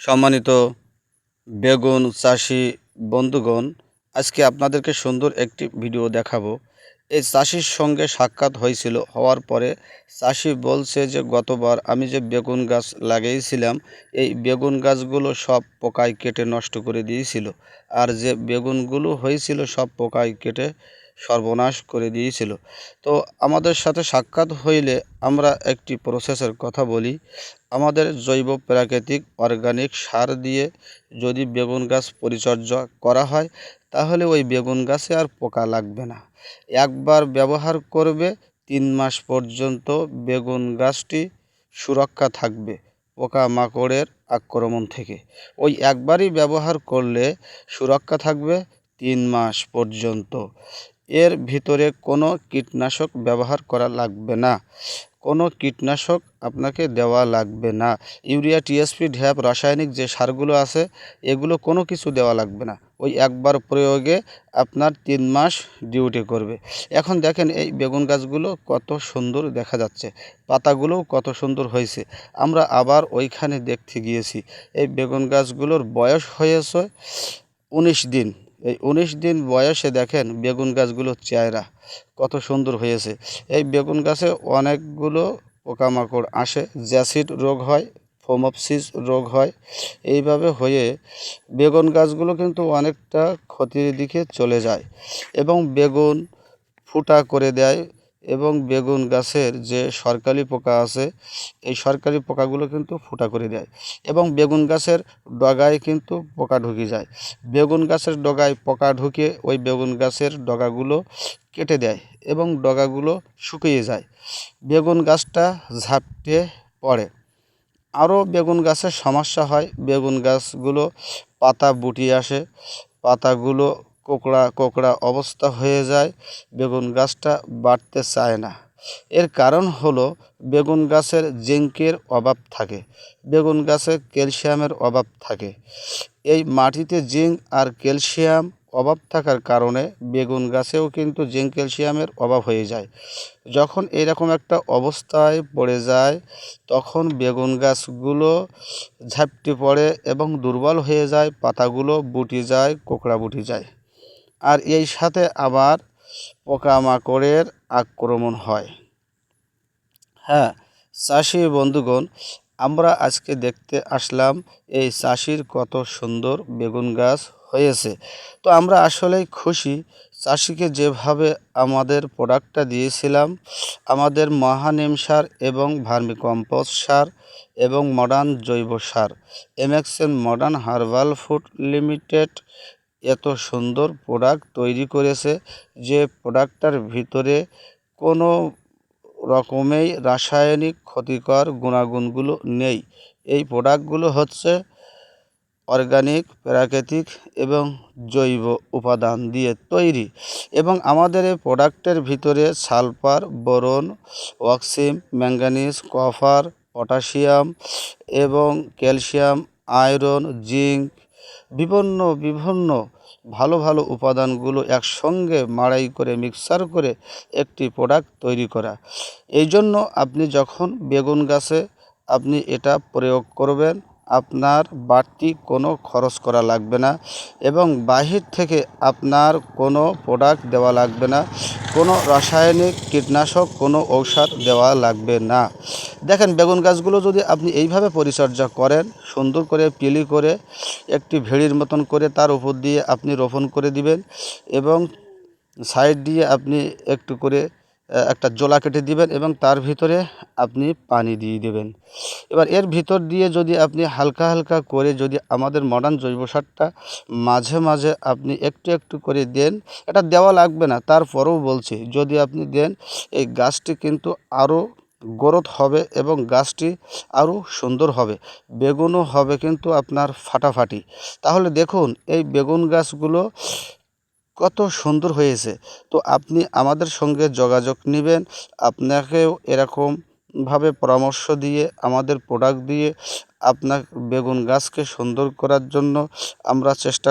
সম্মানিত বেগুন চাষি বন্ধুগণ আজকে আপনাদেরকে সুন্দর একটি ভিডিও দেখাবো। এই চাষির সঙ্গে সাক্ষাৎ হয়েছিল। হওয়ার পরে চাষি বলছে যে, গতবার আমি যে বেগুন গাছ লাগিয়েছিলাম, এই বেগুন গাছগুলো সব পোকায় কেটে নষ্ট করে দিয়েছিল। আর যে বেগুনগুলো হয়েছিল, সব পোকায় কেটে সর্বনাশ করে দিয়েছিল। তো আমাদের সাথে সাক্ষাৎ হইলে আমরা একটি প্রসেসের কথা বলি। আমাদের জৈব প্রাকৃতিক অর্গানিক সার দিয়ে যদি বেগুন গাছ পরিচর্যা করা হয়, তাহলে ওই বেগুন গাছে আর পোকা লাগবে না। একবার ব্যবহার করবে, তিন মাস পর্যন্ত বেগুন গাছটি সুরক্ষা থাকবে পোকামাকড়ের আক্রমণ থেকে। ওই একবারই ব্যবহার করলে সুরক্ষা থাকবে তিন মাস পর্যন্ত। এর ভিতরে কোনো কীটনাশক ব্যবহার করা লাগবে না। কোনো কীটনাশক আপনাকে দেওয়া লাগবে না। ইউরিয়া টিএসপি ঢ্যাপ, রাসায়নিক যে সারগুলো আছে, এগুলো কোনো কিছু দেওয়া লাগবে না। ওই একবার প্রয়োগে আপনার তিন মাস ডিউটি করবে। এখন দেখেন এই বেগুন গাছগুলো কত সুন্দর দেখা যাচ্ছে। পাতাগুলোও কত সুন্দর হয়েছে। আমরা আবার ওইখানে দেখতে গিয়েছি। এই বেগুন গাছগুলোর বয়স হয়েছে উনিশ দিন। এই উনিশ দিন বয়সে দেখেন বেগুন গাছগুলোর চেহারা, কত সুন্দর হয়েছে। এই বেগুন গাছে অনেকগুলো পোকামাকড় আসে, জ্যাসিড রোগ হয়, ফোমপসিস রোগ হয়। এইভাবে হয়ে বেগুন গাছগুলো কিন্তু অনেকটা ক্ষতির দিকে চলে যায় এবং বেগুন ফুটা করে দেয় এবং বেগুন গাছের যে সরকারি পোকা আছে, এই সরকারি পোকাগুলো কিন্তু ফুটা করে দেয় এবং বেগুন গাছের ডগায় কিন্তু পোকা ঢুকে যায়। বেগুন গাছের ডগায় পোকা ঢুকে ওই বেগুন গাছের ডগাগুলো কেটে দেয় এবং ডগাগুলো শুকিয়ে যায়। বেগুন গাছটা ঝাপটে পড়ে। আরও বেগুন গাছের সমস্যা হয়। বেগুন গাছগুলো পাতা বুটি আসে, পাতাগুলো কোকড়া কোকড়া অবস্থা হয়ে যায়, বেগুন গাছটা বাড়তে চায় না। এর কারণ হলো বেগুন গাছের জিঙ্কের অভাব থাকে, বেগুন গাছে ক্যালসিয়ামের অভাব থাকে। এই মাটিতে জিঙ্ক আর ক্যালসিয়াম অভাব থাকার কারণে বেগুন গাছেও কিন্তু জিঙ্ক ক্যালসিয়ামের অভাব হয়ে যায়। যখন এরকম একটা অবস্থায় পড়ে যায়, তখন বেগুন গাছগুলো ঝাপটি পড়ে এবং দুর্বল হয়ে যায়, পাতাগুলো বুটি যায়, কোকড়া বুটি যায়। আর এই সাথে আবার পোকামাকড়ের আক্রমণ হয়। হ্যাঁ চাষি বন্ধুগণ, আমরা আজকে দেখতে আসলাম এই চাষির কত সুন্দর বেগুন গাছ হয়েছে। তো আমরা আসলেই খুশি চাষিকে যেভাবে আমাদের প্রোডাক্টটা দিয়েছিলাম, আমাদের মহানিম সার এবং ভার্মি কম্পোস্ট সার এবং মডার্ন জৈব সার MXN modern herbal food limited এত সুন্দর প্রোডাক্ট তৈরি করেছে যে প্রোডাক্টটার ভিতরে কোনো রকমেই রাসায়নিক ক্ষতিকর গুণাগুণগুলো নেই। এই প্রোডাক্টগুলো হচ্ছে অর্গানিক প্রাকৃতিক এবং জৈব উপাদান দিয়ে তৈরি এবং আমাদের এই প্রোডাক্টের ভিতরে সালফার, বোরন, অক্সিম ম্যাঙ্গানিজ কফার, পটাশিয়াম এবং ক্যালসিয়াম, আয়রন, জিঙ্ক বিভিন্ন বিভিন্ন ভালো ভালো উপাদানগুলো একসঙ্গে মাড়াই করে, মিক্সার করে একটি প্রোডাক্ট তৈরি করা। এই জন্য আপনি যখন বেগুন গাছে আপনি এটা প্রয়োগ করবেন, আপনার বাড়তি কোনো খরচ করা লাগবে না এবং বাহির থেকে আপনার কোনো প্রোডাক্ট দেওয়া লাগবে না, কোনো রাসায়নিক কীটনাশক, কোনো ঔষধ দেওয়া লাগবে না। দেখেন, বেগুন গাছগুলো যদি আপনি এইভাবে পরিচর্যা করেন, সুন্দর করে পিলি করে, একটি ভেড়ির মতন করে তার উপর দিয়ে আপনি রোপণ করে দিবেন এবং সাইড দিয়ে আপনি একটু করে একটা জোলা কেটে দিবেন এবং তার ভিতরে আপনি পানি দিয়ে দেবেন। এবার এর ভিতর দিয়ে যদি আপনি হালকা হালকা করে যদি আমাদের মডার্ন জৈব সারটা মাঝে মাঝে আপনি একটু একটু করে দেন, এটা দেওয়া লাগবে না, তারপরেও বলছি, যদি আপনি দেন, এই গাছটি কিন্তু আরও গ্রোথ হবে এবং গাছটি আরও সুন্দর হবে। বেগুনও হবে কিন্তু আপনার ফাটাফাটি। তাহলে দেখুন, এই বেগুন গাছগুলো কত সুন্দর হয়েছে। তো আপনি আমাদের সঙ্গে যোগাযোগ নেবেন। আপনাকেও এরকমভাবে পরামর্শ দিয়ে, আমাদের প্রোডাক্ট দিয়ে আপনার বেগুন গাছকে সুন্দর করার জন্য আমরা চেষ্টা